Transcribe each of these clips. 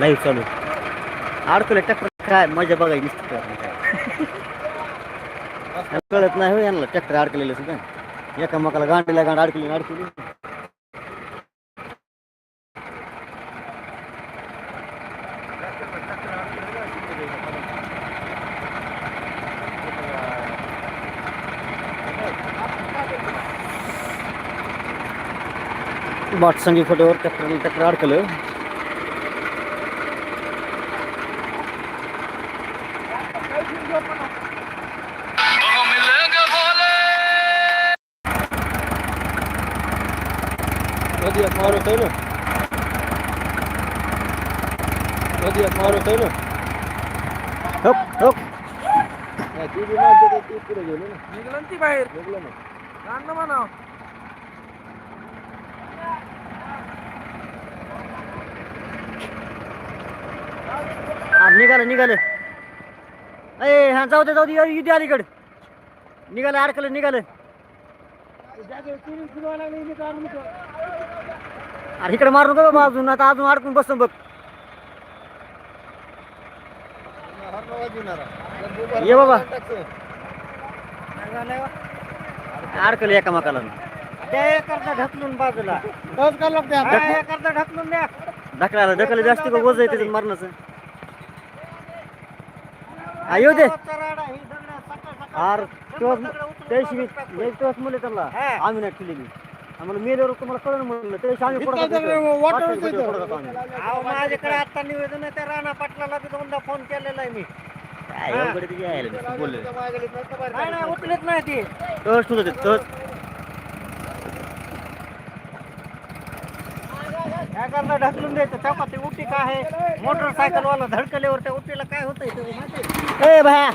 Live चालू अडकले tractor काय मजा बघायची नुसती काय कळत नाही हो यांना ट्रॅक्टर अडकलेलं सुद्धा एकामेकाला गांडीला गांड अडकली अडकली बाटसंगी फोटोवर ट्रॅक्टर ट्रॅक्टर अडकलं मारो तैलो कधी मारो तैलो हप हप ती बी मारते तर ती पुढे गेलो ना निघलं ना ती बाहेर बघलं ना निघालं निघालं. अय हा जाऊ दे जाऊ दे इथे अलीकडे. निघालं अडकलं निघालं. अरे इकडे मारून का बाबा अजून आता अजून अडकून बसून बघ. ये बाबा. अडकलं एकामेकाला. त्या करता ढकलून बाजूला. करता ढकलून द्या. ढकलायला ढकल जास्त का आहे त्याच्यात मरणाचं? हा, येऊ दे. अरे तेव्हाच त्याशी मी एक तेव्हाच म्हणले त्यांना. हा. आम्ही नाही ठेवलेली आम्हाला मेल्यावर तुम्हाला कळलं म्हणलं त्याशी आम्ही पुढं इतकं जातो. जर पुढं जातो आम्ही. अहो माझ्याकडे आता निवेदन आहे त्या राणा पाटलाला बी दोनदा फोन केलेला आहे मी. काय अवघड आहे ते यायला नुसतं बोलले. नाही नाही उचलत नाही ती. तहस तुझं ते तहस काय करता ढकलून द्यायचं. तेव्हा ती उठी काय आहे? मोटरसायकल वाला धडकल्यावर त्या उठीला काय होतंय ते माहिती ए भाया.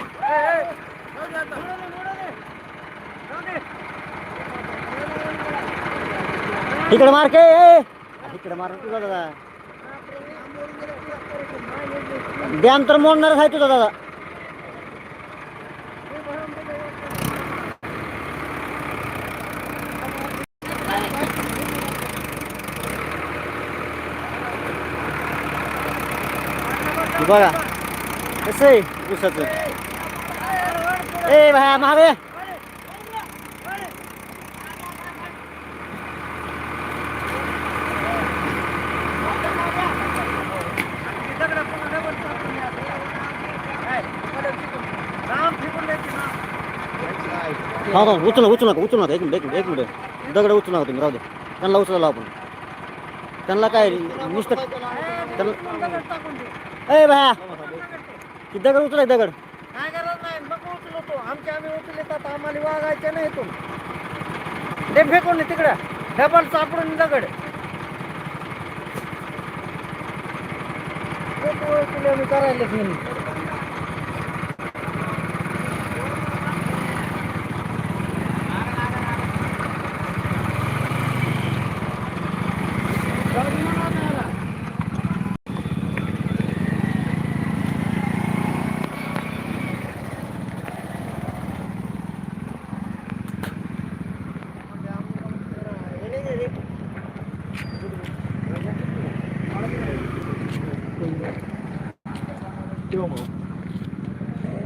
इकडे मार के इकडे मार तुझा दादा. डॅम तर मोडणारच आहे तुझा दादा. बघा. कसं आहे? ऊसाचं. ए भाया मारे हा हा उचलू उचलू नका उचलू नका एक मिनिट एक मिनिट एक मिनिट. दगड उचलू नका तुम्ही राहू दे. त्यांना उचलायला आपण. त्यांना काय नुसतं त्यांना ए भाया. ती दगड उचलाय दगड. काय करत नाही मग तो. आमच्या आम्ही उचलत येतात आम्हाला वागायचे नाही तो ते फेकून दे तिकडं. डबल सापडून दगड. करायला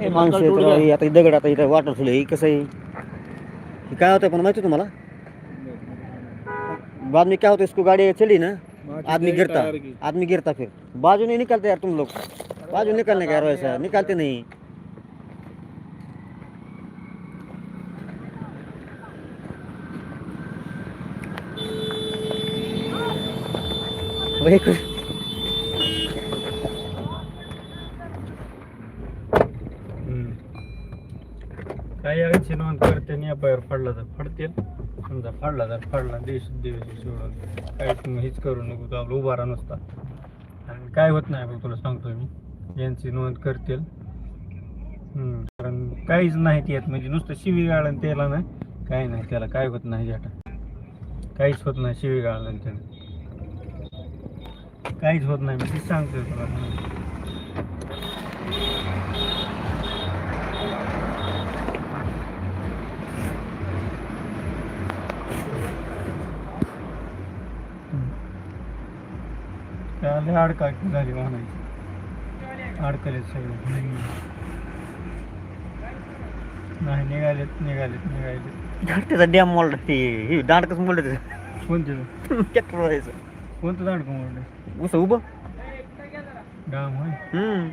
माणसं आहेत हे आता दगड आता इथं वाटर फुलं कसं आहे? काय होतं पण माहिती तुम्हाला? बाद में क्या होता है इसको गाड़ी चली ना आदमी गिरता आदमी गिरता फिर. बाजू नहीं निकलते यार तुम लोग. बाजू निकलने का यार वैसा निकालते नहीं. वही कुछ काही नोंद करते आणि बाहेर पडला तर पडतील समजा पडला तर फाडला. देश देश सोडून काही हेच करू नको. तो आपला उभारा नसता. आणि काय होत नाही बघ तुला सांगतो मी. यांची नोंद करतील. कारण काहीच नाही येत म्हणजे नुसतं शिवी गाळण त्याला ना काय नाही. त्याला काय होत नाही जाटा काहीच होत नाही शिवी गाळण त्याला. काहीच होत नाही. मी तीच सांगतोय तुला. त्याला अडकाकी झाली म्हणायची. अडकलेत सगळे. नाही निघालेत निघालेत निघालेत. त्याचा डॅम मोल्ड ते हे दांडकच मोल्ड कोणतं? ट्रॅक्टर व्हायचं कोणतं झाड कोंबडं उसं उभं. डाम होय? हम्म.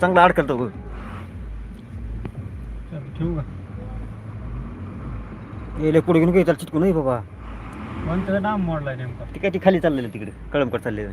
चांगला अडकलतो बघ चल ठेवू का? गेले पुढे घेऊन काही त्याला चिटकू नाही बाबा. कोणत्या डाम मोडलाय नेमका. ते काय ती खाली चाललेलं तिकडे कळमकर चाललेलं.